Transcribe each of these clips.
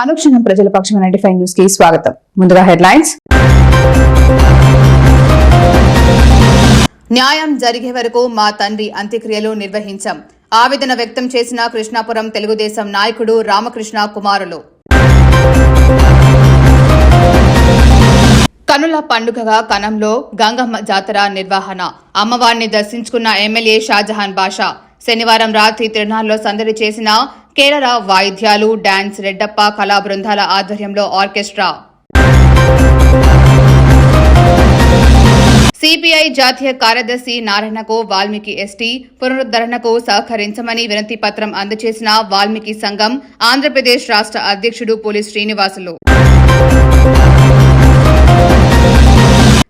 అనుక్షణం ప్రజల పక్షం ninety five న్యూస్కి స్వాగతం. ముందుగా హెడ్లైన్స్. న్యాయం జరిగే వరకు మా తండ్రి అంత్యక్రియలు నిర్వహించాం. ఆవేదన వ్యక్తం చేసిన కృష్ణాపురం తెలుగుదేశం నాయకుడు రామకృష్ణ కుమారులు. కనుల పండుగగా కనంలో గంగమ్మ జాతర నిర్వహణ. అమ్మవారిని దర్శించుకున్న ఎమ్మెల్యే షాజహాన్ బాషా శనివారం రాత్రి తిరునాల్లో సందడి చేసిన కేరళ వాయిద్యాలు డాన్స్ రెడ్డప్ప కళా బృందాల ఆధ్వర్యంలో ఆర్కెస్ట్రా. సిపిఐ జాతీయ కార్యదర్శి నారాయణకు వాల్మీకి ఎస్టీ పునరుద్ధరణకు సహకరించమని వినతి పత్రం అందజేసిన వాల్మీకి సంఘం ఆంధ్రప్రదేశ్ రాష్ట్ర అధ్యక్షుడు పోలీస్ శ్రీనివాసులు.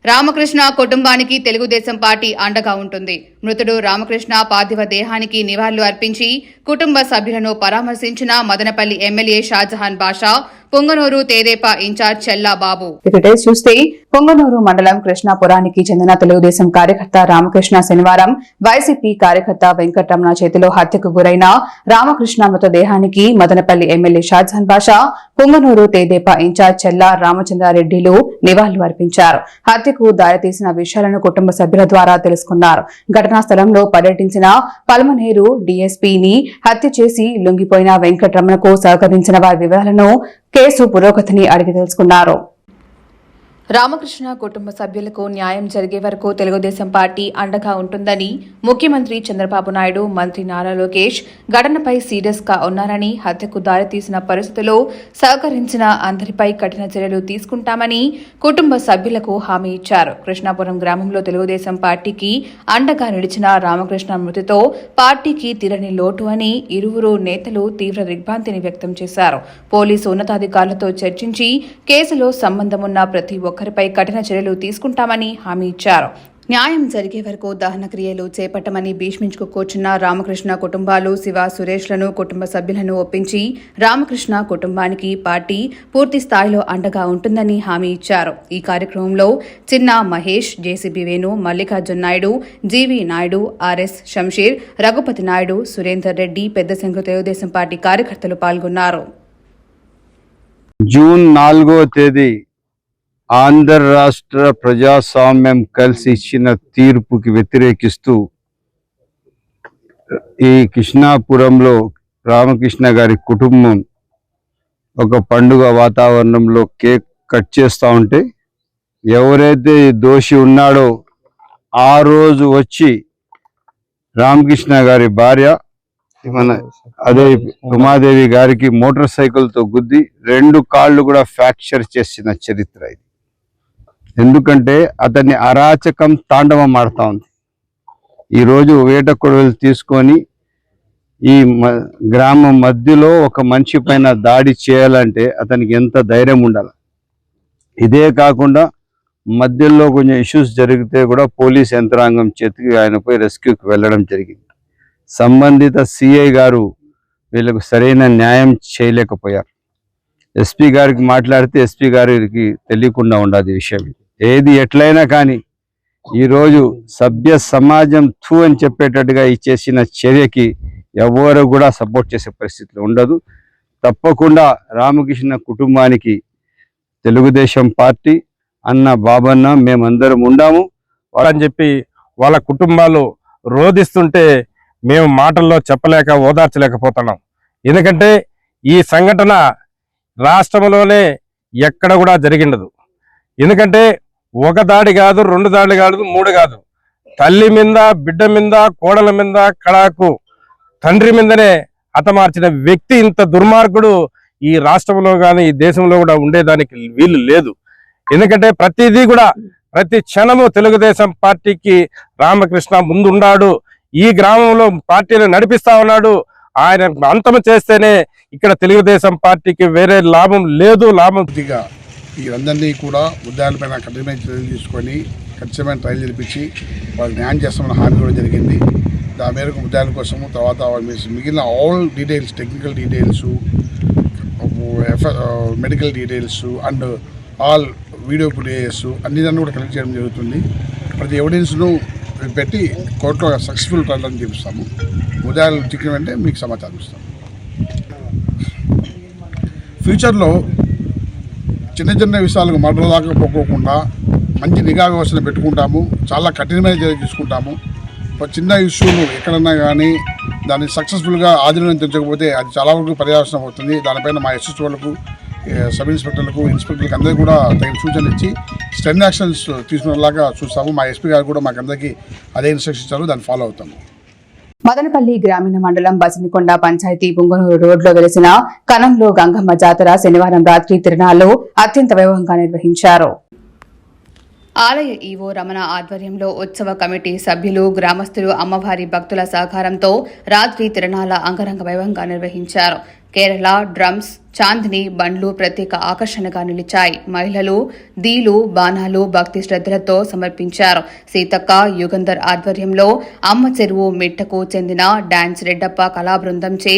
రామకృష్ణ కుటుంబానికి తెలుగుదేశం పార్టీ అండగా ఉంటుంది. మృతుడు రామకృష్ణ పార్థివ దేహానికి నివాళులు అర్పించి కుటుంబ సభ్యులను పరామర్శించిన మదనపల్లి ఎమ్మెల్యే షాజహాన్ బాషా పొంగనూరు తేదేపా ఇన్ఛార్జ్ చెల్లా బాబు చూస్తే పొంగనూరు మండలం కృష్ణాపురానికి చెందిన తెలుగుదేశం కార్యకర్త రామకృష్ణ శనివారం వైసీపీ కార్యకర్త వెంకటరమణ చేతిలో హత్యకు గురైన రామకృష్ణ మృతదేహానికి మదనపల్లి ఎమ్మెల్యే షాజహాన్ బాషా పొంగనూరు తేదేపా ఇన్ఛార్జ్ చెల్లా రామచంద్రారెడ్డిలు నివాళులు అర్పించారు. హత్యకు దారితీసిన విషయాలను కుటుంబ సభ్యుల ద్వారా తెలుసుకున్నారు. ఘటనా స్థలంలో పర్యటించిన పల్మనేరు డీఎస్పీని హత్య చేసి లొంగిపోయిన వెంకటరమణకు సహకరించిన వారి వివరాలను కేసు పురోగతిని అడిగి తెలుసుకున్నారు. రామకృష్ణ కుటుంబ సభ్యులకు న్యాయం జరిగే వరకు తెలుగుదేశం పార్టీ అండగా ఉంటుందని ముఖ్యమంత్రి చంద్రబాబు నాయుడు మంత్రి నారా లోకేష్ ఘటనపై సీరియస్గా ఉన్నారని హత్యకు దారితీసిన పరిస్థితుల్లో సహకరించిన అందరిపై కఠిన చర్యలు తీసుకుంటామని కుటుంబ సభ్యులకు హామీ ఇచ్చారు. కృష్ణాపురం గ్రామంలో తెలుగుదేశం పార్టీకి అండగా నిలిచిన రామకృష్ణ మృతితో పార్టీకి తీరని లోటు అని ఇరువురు నేతలు తీవ్ర దిగ్భ్రాంతిని వ్యక్తం చేశారు. పోలీసు ఉన్నతాధికారులతో చర్చించి కేసులో సంబంధమున్న ప్రతి ఒక్కరిపై కఠిన చర్యలు తీసుకుంటామని హామీ ఇచ్చారు. న్యాయం జరిగే వరకు దహన క్రియలు చేపట్టమని భీష్మించుకు కూర్చున్న రామకృష్ణ కుటుంబాలు శివ సురేష్లను కుటుంబ సభ్యులను ఒప్పించి రామకృష్ణ కుటుంబానికి పార్టీ పూర్తి స్థాయిలో అండగా ఉంటుందని హామీ ఇచ్చారు. ఈ కార్యక్రమంలో చిన్న Mahesh JCB Venu Mallikarjun Naidu GV Naidu RS Shamsheer Raghupathi Naidu Surender Reddy పెద్ద సంఖ్య తెలుగుదేశం పార్టీ కార్యకర్తలు పాల్గొన్నారు. జూన్ నాలుగో తేదీ ఆంధ్ర రాష్ట్ర ప్రజాస్వామ్యం కలిసి ఇచ్చిన తీర్పుకి వ్యతిరేకిస్తూ ఈ కృష్ణాపురంలో రామకృష్ణ గారి కుటుంబం ఒక పండుగ వాతావరణంలో కేక్ కట్ చేస్తూ ఉంటే ఎవరైతే దోషి ఉన్నాడో ఆ రోజు వచ్చి రామకృష్ణ గారి భార్య మన అదే ఉమాదేవి గారికి మోటార్ సైకిల్తో గుద్ది రెండు కాళ్ళు కూడా ఫ్రాక్చర్ చేసిన చరిత్ర ఇది. ఎందుకంటే అతన్ని అరాచకం తాండవం ఆడుతూ ఉంది. ఈరోజు వేట కొడవలు తీసుకొని ఈ మ- గ్రామం మధ్యలో ఒక మనిషి పైన దాడి చేయాలంటే అతనికి ఎంత ధైర్యం ఉండాలి? ఇదే కాకుండా మధ్యలో కొంచెం ఇష్యూస్ జరిగితే కూడా పోలీస్ యంత్రాంగం చేతికి ఆయనపై రెస్క్యూకి వెళ్ళడం జరిగింది. సంబంధిత సిఐ గారు వీళ్ళకు సరైన న్యాయం చేయలేకపోయారు. ఎస్పీ గారికి మాట్లాడితే ఎస్పీ గారికి తెలియకుండా ఉండదు ఈ విషయం. ఏది ఎట్లయినా కానీ ఈరోజు సభ్య సమాజం థూ అని చెప్పేటట్టుగా ఇచ్చేసిన చేసిన చర్యకి ఎవరు కూడా సపోర్ట్ చేసే పరిస్థితులు ఉండదు. తప్పకుండా రామకృష్ణ కుటుంబానికి తెలుగుదేశం పార్టీ అన్న బాబన్న మేమందరం ఉండాము. అని చెప్పి వాళ్ళ కుటుంబాలు రోధిస్తుంటే మేము మాటల్లో చెప్పలేక ఓదార్చలేకపోతున్నాం. ఎందుకంటే ఈ సంఘటన రాష్ట్రంలోనే ఎక్కడ కూడా జరిగిండదు. ఎందుకంటే ఒక దాడి కాదు రెండు దాడులు కాదు మూడు కాదు. తల్లి మీద బిడ్డ మీద కోడల మీద కళాకు తండ్రి మీదనే హతమార్చిన వ్యక్తి ఇంత దుర్మార్గుడు ఈ రాష్ట్రంలో కానీ ఈ దేశంలో కూడా ఉండేదానికి వీలు లేదు. ఎందుకంటే ప్రతిదీ కూడా ప్రతి క్షణము తెలుగుదేశం పార్టీకి రామకృష్ణ ముందున్నాడు ఈ గ్రామంలో పార్టీని నడిపిస్తా ఉన్నాడు. ఆయన అంతం చేస్తేనే ఇక్కడ తెలుగుదేశం పార్టీకి వేరే లాభం లేదు లాభం దిగా. వీరందరినీ కూడా ఉద్యాలపైన కఠినమైన చర్యలు తీసుకొని ఖచ్చితమైన ట్రయల్ జరిపించి వాళ్ళు న్యాయం చేస్తామని హామీ కూడా జరిగింది. దాని మేరకు ఉద్యాల కోసము తర్వాత మిగిలిన all details technical details medical details and all video footages అన్ని దాన్ని కూడా కలెక్ట్ చేయడం జరుగుతుంది. ప్రతి ఎవిడెన్స్ను పెట్టి కోర్టులో సక్సెస్ఫుల్ ట్రయల్ అని చూపిస్తాము. ఉదయాలు చిక్కిన వెంటనే మీకు సమాచారం ఇస్తాము. ఫ్యూచర్లో చిన్న చిన్న విషయాలకు మర్డర్ దాకా పోకోకుండా మంచి నిఘా వ్యవస్థను పెట్టుకుంటాము చాలా కఠినమైన చర్య తీసుకుంటాము. ఒక చిన్న ఇష్యూను ఎక్కడన్నా కానీ దాన్ని సక్సెస్ఫుల్గా ఆధీనం తెచ్చకపోతే అది చాలా వరకు పర్యావసనం అవుతుంది. దానిపైన మా ఎస్ఎస్ వాళ్ళకు సబ్ ఇన్స్పెక్టర్లకు ఇన్స్పెక్టర్లకు అందరికీ కూడా తగిన సూచనలు ఇచ్చి స్టెన్ యాక్షన్స్ తీసుకునేలాగా చూస్తాము. మా ఎస్పీ గారు కూడా మాకు అందరికీ అదే ఇన్స్ట్రక్షన్ ఇచ్చారు. దాన్ని ఫాలో అవుతాము. మదనపల్లి గ్రామీణ మండలం బసినికొండ పంచాయతీ పుంగనూరు రోడ్లో వెలిసిన కనంలో గంగమ్మ జాతర శనివారం రాత్రి తిరునాళ్ళు అత్యంత వైభవంగా నిర్వహించారు. ఆలయ ఈవో రమణ ఆధ్వర్యంలో ఉత్సవ కమిటీ సభ్యులు గ్రామస్తులు అమ్మవారి భక్తుల సహకారంతో రాత్రి తిరణాల అంగరంగ వైభవంగా నిర్వహించారు. కేరళ డ్రమ్స్ చాందిని బండ్లు ప్రత్యేక ఆకర్షణగా నిలిచాయి. మహిళలు దీలు బాణాలు భక్తి శ్రద్ధలతో సమర్పించారు. సీతక్క యుగంధర్ ఆధ్వర్యంలో అమ్మ చెరువు మిట్టకు చెందిన డాన్స్ రెడ్డప్ప కళా బృందంచే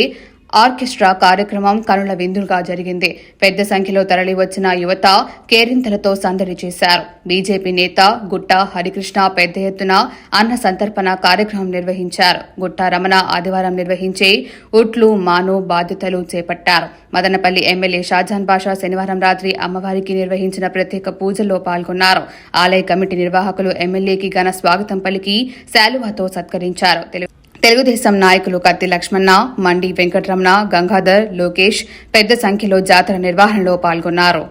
ఆర్కెస్ట్రా కార్యక్రమం కనుల విందులుగా జరిగింది. పెద్ద సంఖ్యలో తరలివచ్చిన యువత కేరింతలతో సందడి చేశారు. బీజేపీ నేత గుట్ట హరికృష్ణ పెద్ద ఎత్తున అన్న సంతర్పణ కార్యక్రమం నిర్వహించారు. గుట్ట రమణ ఆదివారం నిర్వహించే ఉట్లు మాను బాధ్యతలు చేపట్టారు. మదనపల్లి ఎమ్మెల్యే షాజాన్ బాషా శనివారం రాత్రి అమ్మవారికి నిర్వహించిన ప్రత్యేక పూజల్లో పాల్గొన్నారు. ఆలయ కమిటీ నిర్వాహకులు ఎమ్మెల్యేకి ఘన స్వాగతం పలికి శాలువాతో సత్కరించారు. తెలు- తెలుగుదేశం నాయకులు కత్తి లక్ష్మణ మండి వెంకటరమణ గంగాధర్ లోకేష్ పెద్ద సంఖ్యలో జాతర నిర్వహణలో పాల్గొన్నారు.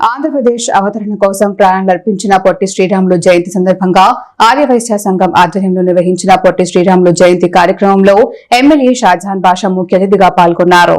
ఆంధ్రప్రదేశ్ అవతరణ కోసం ప్రాణాలర్పించిన పొట్టి శ్రీరాములు జయంతి సందర్భంగా ఆర్యవైశ్య సంఘం ఆధ్వర్యంలో నిర్వహించిన పొట్టి శ్రీరాములు జయంతి కార్యక్రమంలో ఎమ్మెల్యే షాజహాన్ బాషా ముఖ్య అతిథిగా పాల్గొన్నారు.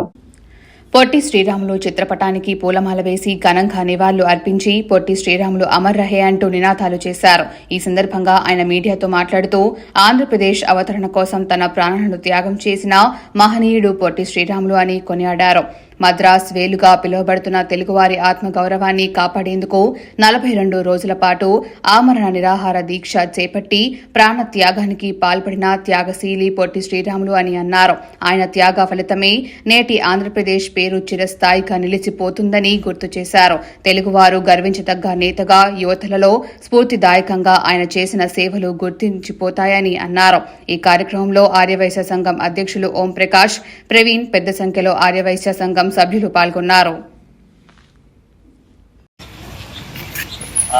పొట్టి శ్రీరాములు చిత్రపటానికి పూలమాల వేసి ఘనంగా నివాళులు అర్పించి పొట్టి శ్రీరాములు అమర్ రహే అంటూ నినాదాలు చేశారు. ఈ సందర్భంగా ఆయన మీడియాతో మాట్లాడుతూ ఆంధ్రప్రదేశ్ అవతరణ కోసం తన ప్రాణాలను త్యాగం చేసిన మహనీయుడు పొట్టి శ్రీరాములు అని కొనియాడారు. మద్రాస్ వేలుగా పిలువబడుతున్న తెలుగువారి ఆత్మగౌరవాన్ని కాపాడేందుకు నలభై రెండు రోజుల పాటు ఆమరణ నిరాహార దీక్ష చేపట్టి ప్రాణ త్యాగానికి పాల్పడిన త్యాగశీలి పొట్టి శ్రీరాములు అని అన్నారు. ఆయన త్యాగ ఫలితమే నేటి ఆంధ్రప్రదేశ్ పేరు చిరస్థాయిగా నిలిచిపోతుందని గుర్తు చేశారు. తెలుగువారు గర్వించదగ్గ నేతగా యువతలలో స్ఫూర్తిదాయకంగా ఆయన చేసిన సేవలు గుర్తించిపోతాయని అన్నారు. ఈ కార్యక్రమంలో ఆర్యవైశ్య సంఘం అధ్యక్షులు ఓం ప్రకాష్ ప్రవీణ్ పెద్ద సంఖ్యలో ఆర్యవైశ్య సంఘం సభ్యులు పాల్గొన్నారు.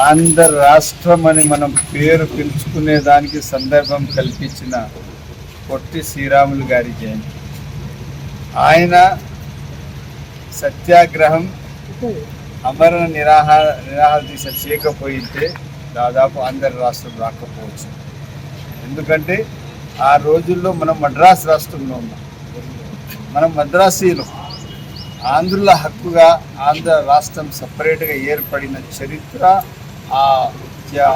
ఆంధ్ర రాష్ట్రం అని మనం పేరు పిలుచుకునే దానికి సందర్భం కల్పించిన పొట్టి శ్రీరాములు గారి జయంతి. ఆయన సత్యాగ్రహం అమరణ నిరాహార నిరాహార దీక్ష చేయకపోయితే దాదాపు ఆంధ్ర రాష్ట్రం రాకపోవచ్చు. ఎందుకంటే ఆ రోజుల్లో మనం మద్రాసు రాష్ట్రంలో ఉన్నాం మనం మద్రాసీలు ఆంధ్రుల హక్కుగా ఆంధ్ర రాష్ట్రం సపరేట్గా ఏర్పడిన చరిత్ర ఆ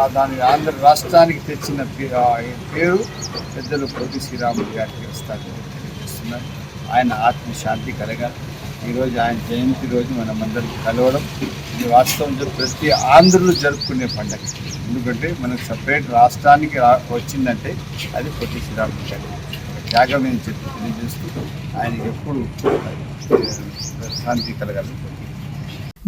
దాని ఆంధ్ర రాష్ట్రానికి తెచ్చిన పేరు పెద్దలు పొట్టి శ్రీరాములు గారికి వస్తారు తెలియజేస్తున్నారు. ఆయన ఆత్మశాంతి కలగాలి. ఈరోజు ఆయన జయంతి రోజు మనమందరికి కలవడం. ఇది వాస్తవం. ప్రతి ఆంధ్రులు జరుపుకునే పండుగ. ఎందుకంటే మనకు సపరేట్ రాష్ట్రానికి వచ్చిందంటే అది పొట్టి శ్రీరాముడి గారి. త్యాగం అని చెప్పి తెలియజేస్తూ ఆయనకి ఎప్పుడు శాంతి కలగాలి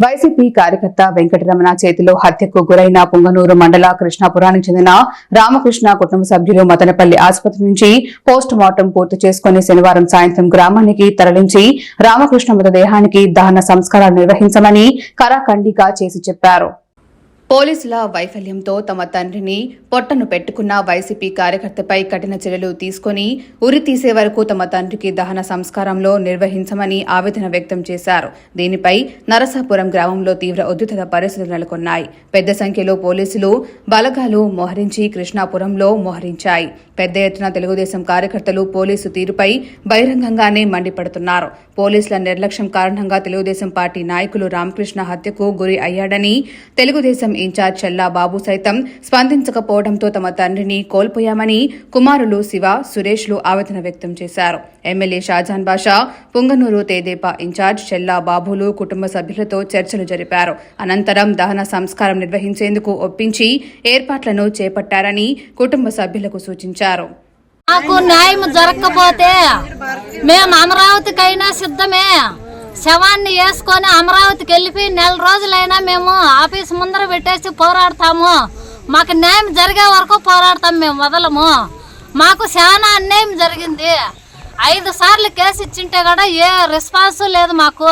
వైసీపీ కార్యకర్త వెంకటరమణ చేతిలో హత్యకు గురైన పుంగనూరు మండల కృష్ణాపురానికి చెందిన రామకృష్ణ కుటుంబ సభ్యులు మదనపల్లి ఆసుపత్రి నుంచి పోస్ట్ మార్టం పూర్తి చేసుకుని శనివారం సాయంత్రం గ్రామానికి తరలించి రామకృష్ణ మృతదేహానికి దహన సంస్కారాలు నిర్వహించమని కరాఖండిగా చేసి చెప్పారు. పోలీసుల వైఫల్యంతో తమ తండ్రిని పొట్టను పెట్టుకున్న వైసీపీ కార్యకర్తపై కఠిన చర్యలు తీసుకుని ఉరి తీసే వరకు తమ తండ్రికి దహన సంస్కారంలో నిర్వహించమని ఆవేదన వ్యక్తం చేశారు. దీనిపై నరసాపురం గ్రామంలో తీవ్ర ఉద్రిక్తత పరిస్థితులు నెలకొన్నాయి. పెద్ద సంఖ్యలో పోలీసులు బలగాలు మోహరించి కృష్ణాపురంలో మోహరించాయి. పెద్ద ఎత్తున తెలుగుదేశం కార్యకర్తలు పోలీసు తీరుపై బహిరంగంగానే మండిపడుతున్నారు. పోలీసుల నిర్లక్ష్యం కారణంగా తెలుగుదేశం పార్టీ నాయకులు రామకృష్ణ హత్యకు గురి అయ్యాడని తెలుగుదేశం ఇన్ఛార్జ్ చెల్లా బాబు సైతం స్పందించకపోవడంతో తమ తండ్రిని కోల్పోయామని కుమారులు శివ సురేష్లు ఆవేదన వ్యక్తం చేశారు. ఎమ్మెల్యే షాజాన్ బాషా పుంగనూరు తేదేపా ఇన్ఛార్జ్ చెల్లా బాబులు కుటుంబ సభ్యులతో చర్చలు జరిపారు. అనంతరం దహన సంస్కారం నిర్వహించేందుకు ఒప్పించి ఏర్పాట్లను చేపట్టారని కుటుంబ సభ్యులకు సూచించారు. మాకు న్యాయం జరగకపోతే మేము అమరావతికైనా సిద్ధమే. శవాన్ని వేసుకొని అమరావతికి వెళ్ళిపోయి నెల రోజులైనా మేము ఆఫీస్ ముందర పెట్టేసి పోరాడతాము. మాకు న్యాయం జరిగే వరకు పోరాడతాం మేము వదలము. మాకు చాలా అన్యాయం జరిగింది. ఐదు సార్లు కేసు ఇచ్చింటే కూడా ఏ రెస్పాన్స్ లేదు మాకు.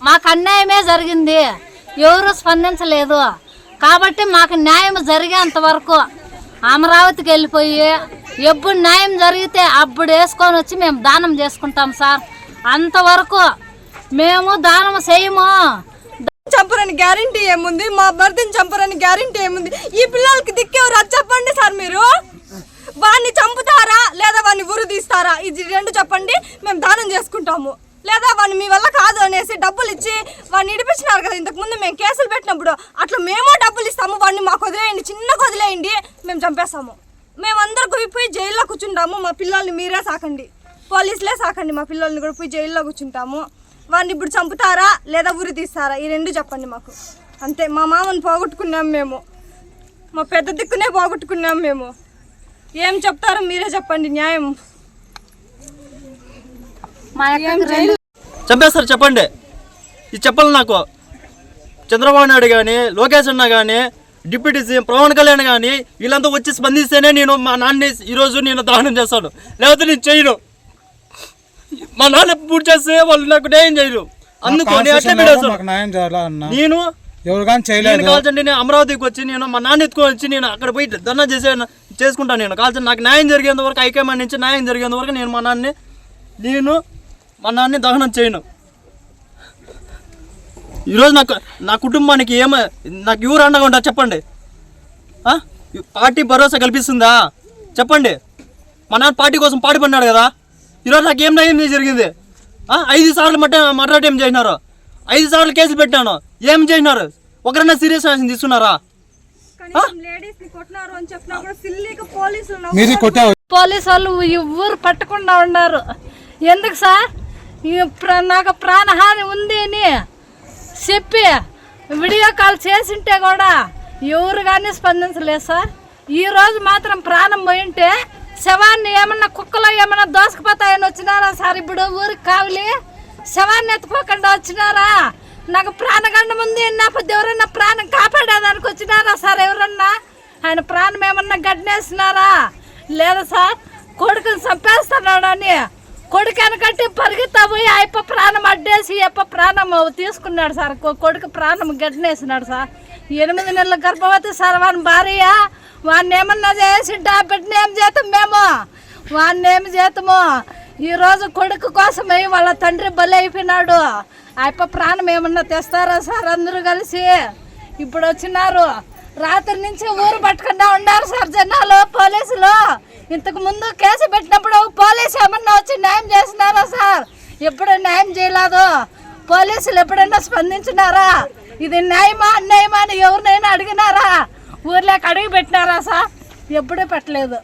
మాకు అన్యాయమే జరిగింది. ఎవరు స్పందించలేదు. కాబట్టి మాకు న్యాయం జరిగేంత వరకు అమరావతికి వెళ్ళిపోయి ఎప్పుడు న్యాయం జరిగితే అప్పుడు వేసుకొని వచ్చి మేము దానం చేసుకుంటాం సార్. అంతవరకు మేము దానం చేయము? చంపరని గ్యారంటీ ఏముంది? మా భర్తని చంపరని గ్యారంటీ ఏముంది? ఈ పిల్లలకి దిక్కేవారు? అది చెప్పండి సార్ మీరు. వాడిని చంపుతారా? లేదా వాడిని ఉరు తీస్తారా? ఇది రెండు చెప్పండి. మేము దానం చేసుకుంటాము. లేదా వాడిని మీ వల్ల కాదు అనేసి డబ్బులు ఇచ్చి వాడిని ఇడిపించినారు కదా ఇంతకుముందు మేము కేసులు పెట్టినప్పుడు. అట్లా మేము డబ్బులు ఇస్తాము. వాడిని మాకు వదిలేయండి. చిన్నగా వదిలేయండి. మేము చంపేస్తాము. మేమందరూ పోయి పోయి జైల్లో కూర్చుంటాము. మా పిల్లల్ని మీరే సాకండి. పోలీసులే సాకండి. మా పిల్లల్ని కూడా పోయి జైల్లో కూర్చుంటాము. వాడిని ఇప్పుడు చంపుతారా లేదా ఉరి తీస్తారా? ఈ రెండు చెప్పండి మాకు. అంతే మా మామని పోగొట్టుకున్నాం మేము. మా పెద్ద దిక్కునే పోగొట్టుకున్నాం మేము. ఏం చెప్తారో మీరే చెప్పండి న్యాయం. మా యొక్క చంపేస్తారు చెప్పండి. ఇది చెప్పాలి నాకు. చంద్రబాబు నాయుడు కానీ లోకేష్ అన్న కానీ డిప్యూటీ సీఎం పవన్ కళ్యాణ్ కానీ వీళ్ళంతా వచ్చి స్పందిస్తేనే నేను మా నాన్న ఈరోజు నేను దానం చేస్తాను. లేకపోతే నేను చేయను. మా నాన్న పూర్తి చేస్తే వాళ్ళు నాకు న్యాయం చేయరు. అందుకని అట్లే నేను ఎవరు కానీ చేయలేదు. కావాల్సింటే నేను అమరావతికి వచ్చి నేను మా నాన్న ఎత్తుకొని వచ్చి నేను అక్కడ పోయి ధర్నా చేసే చేసుకుంటాను నేను. కావాల్సిన నాకు న్యాయం జరిగేంత వరకు హైకమాండ్ నుంచి న్యాయం జరిగేంత వరకు నేను మా నాన్నని నేను మా నాన్నని దహనం చేయను. ఈరోజు నాకు నా కుటుంబానికి ఏమ నాకు ఎవరు అండగా ఉంటారు చెప్పండి? పార్టీ భరోసా కల్పిస్తుందా? చెప్పండి. మా నాన్న పార్టీ కోసం పాటుపడినాడు కదా. ఈరోజు నాకు ఏం న్యాయం జరిగింది? ఆ? ఐదు సార్లు మట్ట మర్డర్ ఏం చేసినారు. ఐదు సార్లు కేసులు పెట్టాను ఏం చేసినారు? ఒకరైనా సీరియస్ యాక్షన్ తీసుకున్నారా? పోలీసు వాళ్ళు ఊరు పట్టకుండా ఉన్నారు. ఎందుకు సార్? నాకు ప్రాణహాని ఉంది అని చెప్పి వీడియో కాల్ చేసింటే కూడా ఎవరు కానీ స్పందించలేదు సార్. ఈ రోజు మాత్రం ప్రాణం పోయింటే శవాన్ని ఏమన్నా కుక్కలో ఏమన్నా దోసుకుపోతాయని వచ్చినారా సార్? ఇప్పుడు ఊరికి కావాలి శవాన్ని ఎత్తుకోకుండా వచ్చినారా? నాకు ప్రాణగండం ఉంది నా పొద్దు ఎవరన్నా ప్రాణం కాపాడేదానికి వచ్చినారా సార్ ఎవరన్నా? ఆయన ప్రాణం ఏమన్నా గడ్డనేసినారా? లేదా సార్ కొడుకుని చంపేస్తున్నాడని కొడుకు వెనకట్టి పరిగెత్తా పోయి అయ్యప్ప ప్రాణం అడ్డేసి అప్ప ప్రాణం తీసుకున్నాడు సార్. కొడుకు ప్రాణం గడ్డనేసినాడు సార్. ఎనిమిది నెలల గర్భవతి సార్ వాని భార్య. వాడిని ఏమన్నా చేసి ఆ ఏం చేస్తాం మేము? వాడిని ఏమి చేతము ఈరోజు కొడుకు కోసమై వాళ్ళ తండ్రి బలి అయిపోయినాడు. అయ్యప్ప ప్రాణం ఏమన్నా తెస్తారా సార్ అందరూ కలిసి? ఇప్పుడు వచ్చినారు. రాత్రి నుంచి ఊరు పట్టకుండా ఉన్నారు సార్ జనాలు పోలీసులు. ఇంతకు ముందు కేసు పెట్టినప్పుడు పోలీసు ఏమన్నా వచ్చి న్యాయం చేసినారా సార్? ఎప్పుడు న్యాయం చేయలేదు. పోలీసులు ఎప్పుడైనా స్పందించినారా? ఇది న్యాయమా అన్యాయమా అని ఎవరినైనా అడిగినారా? ఊర్లోకి అడిగి పెట్టినారా సార్? ఎప్పుడూ పెట్టలేదు.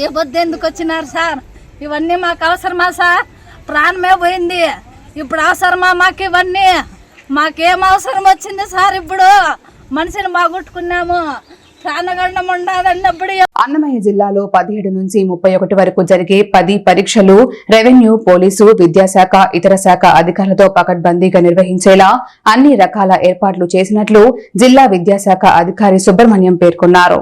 ఏ బొద్దు ఎందుకు వచ్చినారు సార్? ఇవన్నీ మాకు అవసరమా సార్? ప్రాణమే పోయింది. ఇప్పుడు అవసరమా మాకు ఇవన్నీ? మాకేం అవసరం వచ్చింది సార్ ఇప్పుడు? మనిషిని బాగొట్టుకున్నాము. ప్రాణగండం ఉండాలన్నప్పుడు అన్నమయ్య జిల్లాలో పదిహేడు నుంచి ముప్పై ఒకటి వరకు జరిగే పది పరీక్షలు రెవెన్యూ పోలీసు విద్యాశాఖ ఇతర శాఖ అధికారులతో పకడ్బందీగా నిర్వహించేలా అన్ని రకాల ఏర్పాట్లు చేసినట్లు జిల్లా విద్యాశాఖ అధికారి సుబ్రహ్మణ్యం పేర్కొన్నారు.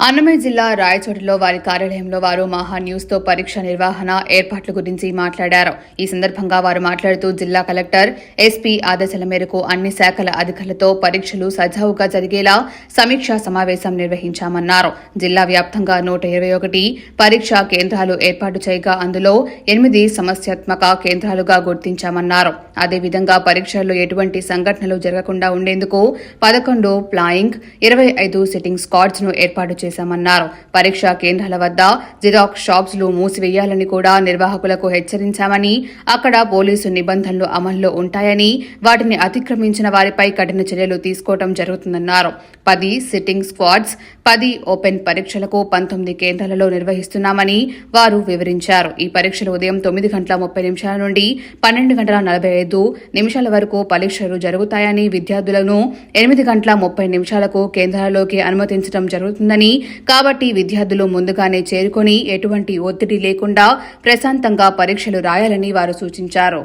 అన్నమయ్య జిల్లా రాయచోటిలో వారి కార్యాలయంలో వారు మహా న్యూస్తో పరీక్ష నిర్వహణ ఏర్పాట్ల గురించి మాట్లాడారు. ఈ సందర్భంగా వారు మాట్లాడుతూ జిల్లా కలెక్టర్ ఎస్పీ ఆదేశాల మేరకు అన్ని శాఖల అధికారులతో పరీక్షలు సజావుగా జరిగేలా సమీక్షా సమావేశం నిర్వహించామన్నారు. జిల్లా వ్యాప్తంగా నూట ఇరవై ఒకటి పరీక్షా కేంద్రాలు ఏర్పాటు చేయగా అందులో ఎనిమిది సమస్యాత్మక కేంద్రాలుగా గుర్తించామన్నారు. అదేవిధంగా పరీక్షల్లో ఎటువంటి సంఘటనలు జరగకుండా ఉండేందుకు పదకొండు ప్లాయింగ్ ఇరవై ఐదు సిట్టింగ్ స్క్వాడ్స్ను ఏర్పాటు చేశామన్నారు. పరీక్షా కేంద్రాల వద్ద జిరాక్స్ షాప్స్లు మూసివేయాలని కూడా నిర్వాహకులకు హెచ్చరించామని అక్కడ పోలీసు నిబంధనలు అమల్లో ఉంటాయని వాటిని అతిక్రమించిన వారిపై కఠిన చర్యలు తీసుకోవడం జరుగుతుందన్నారు. పది సిట్టింగ్ స్క్వాడ్స్ పది ఓపెన్ పరీక్షలకు పంతొమ్మిది కేంద్రాలలో నిర్వహిస్తున్నామని వారు వివరించారు. ఈ పరీక్షలు ఉదయం తొమ్మిది గంటల ముప్పై నిమిషాల నుండి పన్నెండు గంటల నలభై ఐదు నిమిషాల వరకు పరీక్షలు జరుగుతాయని విద్యార్థులను ఎనిమిది గంటల ముప్పై నిమిషాలకు కేంద్రాలలోకి అనుమతించడం జరుగుతుందని కాబట్టి విద్యార్థులు ముందుగానే చేరుకొని ఎటువంటి ఒత్తిడి లేకుండా ప్రశాంతంగా పరీక్షలు రాయాలని వారు సూచించారు.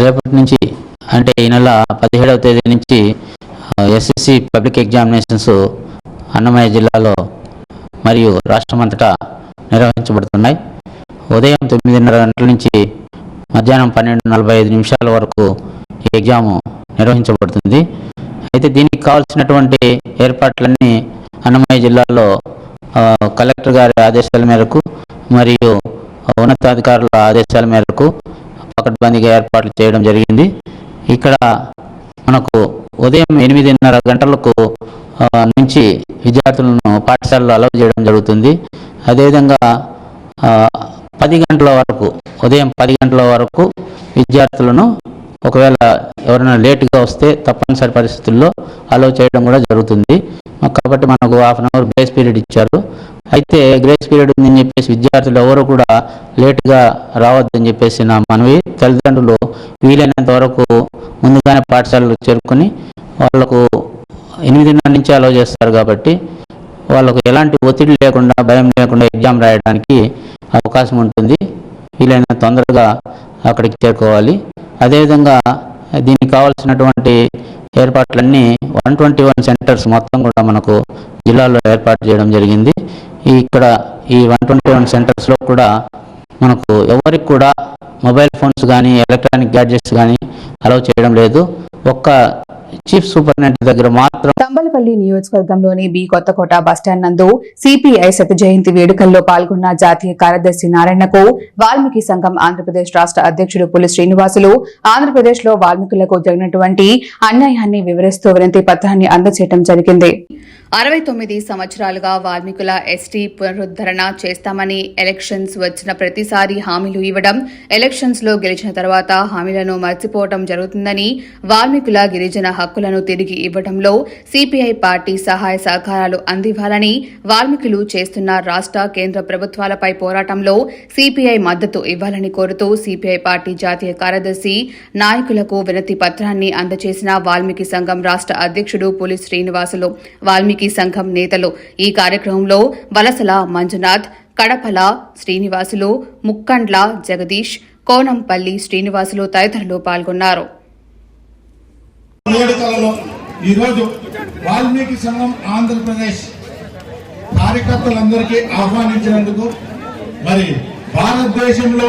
రేపటి నుంచి అంటే ఈ నెల పదిహేడవ తేదీ నుంచి ఎస్ఎస్సి పబ్లిక్ ఎగ్జామినేషన్స్ అన్నమయ్య జిల్లాలో మరియు రాష్ట్రమంతటా నిర్వహించబడుతున్నాయి. ఉదయం తొమ్మిదిన్నర గంటల నుంచి మధ్యాహ్నం పన్నెండు నలభై ఐదు నిమిషాల వరకు ఈ ఎగ్జామ్ నిర్వహించబడుతుంది. అయితే దీనికి కావాల్సినటువంటి ఏర్పాట్లన్నీ అన్నమయ్య జిల్లాలో కలెక్టర్ గారి ఆదేశాల మేరకు మరియు ఉన్నతాధికారుల ఆదేశాల మేరకు పకడ్బందీగా ఏర్పాట్లు చేయడం జరిగింది. ఇక్కడ మనకు ఉదయం ఎనిమిదిన్నర గంటలకు నుంచి విద్యార్థులను పాఠశాలలో అలౌ చేయడం జరుగుతుంది. అదేవిధంగా పది గంటల వరకు ఉదయం పది గంటల వరకు విద్యార్థులను ఒకవేళ ఎవరైనా లేట్గా వస్తే తప్పనిసరి పరిస్థితుల్లో అలో చేయడం కూడా జరుగుతుంది. కాబట్టి మనకు half an hour grace period ఇచ్చారు. అయితే గ్రేస్ పీరియడ్ ఉందని చెప్పేసి విద్యార్థులు ఎవరు కూడా లేట్గా రావద్దని చెప్పేసి నా మనవి తల్లిదండ్రులు వీలైనంత వరకు ముందుగానే పాఠశాలలు చేరుకొని వాళ్ళకు ఎనిమిదిన్నర నుంచి అలో చేస్తారు కాబట్టి వాళ్ళకు ఎలాంటి ఒత్తిడి లేకుండా భయం లేకుండా ఎగ్జామ్ రాయడానికి అవకాశం ఉంటుంది. వీలైన తొందరగా అక్కడికి చేరుకోవాలి. అదేవిధంగా దీనికి కావాల్సినటువంటి ఏర్పాట్లన్నీ వన్ ట్వంటీ వన్ సెంటర్స్ మొత్తం కూడా మనకు జిల్లాలో ఏర్పాటు చేయడం జరిగింది. ఇక్కడ ఈ వన్ ట్వంటీ వన్ సెంటర్స్లో కూడా మనకు ఎవరికి కూడా మొబైల్ ఫోన్స్ కానీ ఎలక్ట్రానిక్ గ్యాడ్జెట్స్ కానీ అలౌ చేయడం లేదు. ఒక్క చీఫ్ సూపరింటెండెంట్ దగ్గర మాత్రం తంబలపల్లి నియోజకవర్గంలోని బి కొత్తకోట బస్టాండ్ నందు సిపిఐ శత జయంతి వేడుకల్లో పాల్గొన్న జాతీయ కార్యదర్శి నారాయణకు వాల్మీకి సంఘం ఆంధ్రప్రదేశ్ రాష్ట్ర అధ్యక్షుడు పులి శ్రీనివాసులు ఆంధ్రప్రదేశ్లో వాల్మీకులకు జరిగినటువంటి అన్యాయాన్ని వివరిస్తూ వినతి పత్రాన్ని అందజేయడం జరిగింది. అరవై తొమ్మిది సంవత్సరాలుగా వాల్మీకుల ఎస్టీ పునరుద్ధరణ చేస్తామని ఎలక్షన్స్ వచ్చిన ప్రతిసారి హామీలు ఇవ్వడం ఎలక్షన్స్లో గెలిచిన తర్వాత హామీలను మర్చిపోవడం జరుగుతుందని వాల్మీకుల గిరిజన హక్కులను తిరిగి ఇవ్వడంలో సిపిఐ పార్టీ సహాయ సహకారాలు అందివ్వాలని వాల్మీకులు చేస్తున్న రాష్ట్ర కేంద్ర ప్రభుత్వాలపై పోరాటంలో సిపిఐ మద్దతు ఇవ్వాలని కోరుతూ సిపిఐ పార్టీ జాతీయ కార్యదర్శి నాయకులకు వినతి పత్రాన్ని అందజేసిన వాల్మీకి సంఘం రాష్ట్ర అధ్యక్షుడు పులి శ్రీనివాసులు వాల్మీకి సంఘం నేతలు ఈ కార్యక్రమంలో వలసల మంజునాథ్ కడపల శ్రీనివాసులు ముక్కండ్ల జగదీష్ కోనంపల్లి శ్రీనివాసులు తదితరులు పాల్గొన్నారు. వేడుకలలో ఈరోజు వాల్మీకి సంఘం ఆంధ్రప్రదేశ్ కార్యకర్తలందరికీ ఆహ్వానించినందుకు మరి భారతదేశంలో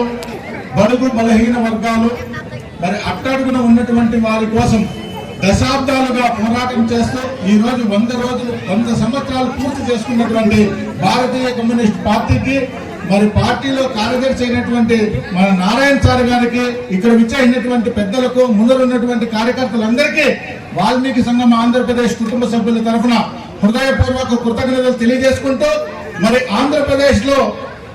బడుగు బలహీన వర్గాలు మరి అట్టడుగున ఉన్నటువంటి వారి కోసం దశాబ్దాలుగా పోరాటం చేస్తూ ఈ రోజు వంద రోజులు వంద సంవత్సరాలు పూర్తి చేసుకున్నటువంటి భారతీయ కమ్యూనిస్ట్ పార్టీకి మరి పార్టీలో కార్యదర్శి అయినటువంటి మన నారాయణ సార్ గారికి ఇక్కడ విచ్చేసినటువంటి పెద్దలకు ముందరున్నటువంటి కార్యకర్తలందరికీ వాల్మీకి సంఘం ఆంధ్రప్రదేశ్ కుటుంబ సభ్యుల తరఫున హృదయపూర్వక కృతజ్ఞతలు తెలియజేసుకుంటూ మరి ఆంధ్రప్రదేశ్లో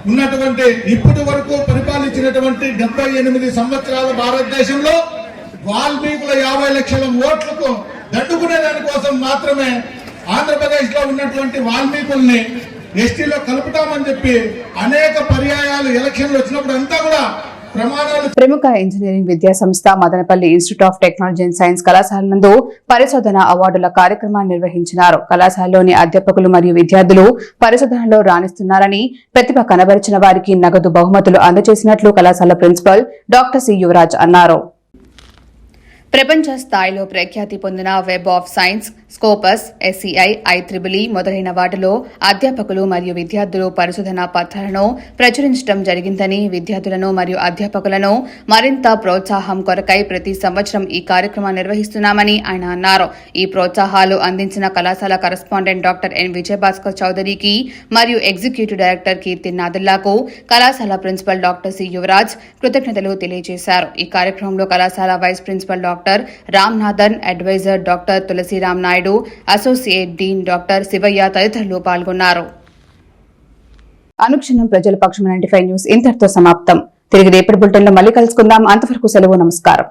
ఉన్నటువంటి ఇప్పటి వరకు పరిపాలించినటువంటి డెబ్బై ఎనిమిది సంవత్సరాల భారతదేశంలో వాల్మీకుల యాభై లక్షల ఓట్లకు దండుకునే దానికోసం మాత్రమే ఆంధ్రప్రదేశ్లో ఉన్నటువంటి వాల్మీకుల్ని ఎస్టీలో కలుపుతామని చెప్పి అనేక పర్యాయాలు ఎలక్షన్లు వచ్చినప్పుడు అంతా కూడా ప్రముఖ ఇంజనీరింగ్ విద్యా సంస్థ Madanapalle institute of technology and science కళాశాల నందు పరిశోధన అవార్డుల కార్యక్రమాన్ని నిర్వహించినారు. కళాశాలలోని అధ్యాపకులు మరియు విద్యార్థులు పరిశోధనలో రాణిస్తున్నారని ప్రతిభ కనబరిచిన వారికి నగదు బహుమతులు అందజేసినట్లు కళాశాల ప్రిన్సిపల్ డాక్టర్ సి యువరాజ్ అన్నారు. ప్రపంచ స్థాయిలో ప్రఖ్యాతి పొందిన web of science Scopus SCI ఐత్రిబులి మొదలైన వాటిలో అధ్యాపకులు మరియు విద్యార్థులు పరిశోధన పత్రాలను ప్రచురించడం జరిగిందని విద్యార్థులను మరియు అధ్యాపకులను మరింత ప్రోత్సాహం కొరకై ప్రతి సంవత్సరం ఈ కార్యక్రమం నిర్వహిస్తున్నామని ఆయన అన్నారు. ఈ ప్రోత్సాహాలు అందించిన కళాశాల కరస్పాండెంట్ డాక్టర్ ఎన్. విజయభాస్కర్ చౌదరికి మరియు ఎగ్జిక్యూటివ్ డైరెక్టర్ కీర్తి నాదల్లాకు కళాశాల ప్రిన్సిపల్ డాక్టర్ సి. యువరాజ్ కృతజ్ఞతలు తెలియజేశారు. ఈ కార్యక్రమంలో కళాశాల vice principal doctor doctor Ramnathan adviser doctor Tulasiram Naidu associate dean doctor Sivaiah తదితరులు పాల్గొన్నారు. అనుక్షణం ప్రజల పక్షం నైన్టీ ఫైవ్ న్యూస్ ఇంతటితో సమాప్తం. తిరిగి రేపటి బులెటిన్లో మళ్ళీ కలుసుకుందాం. అంతవరకు సెలవు నమస్కారం.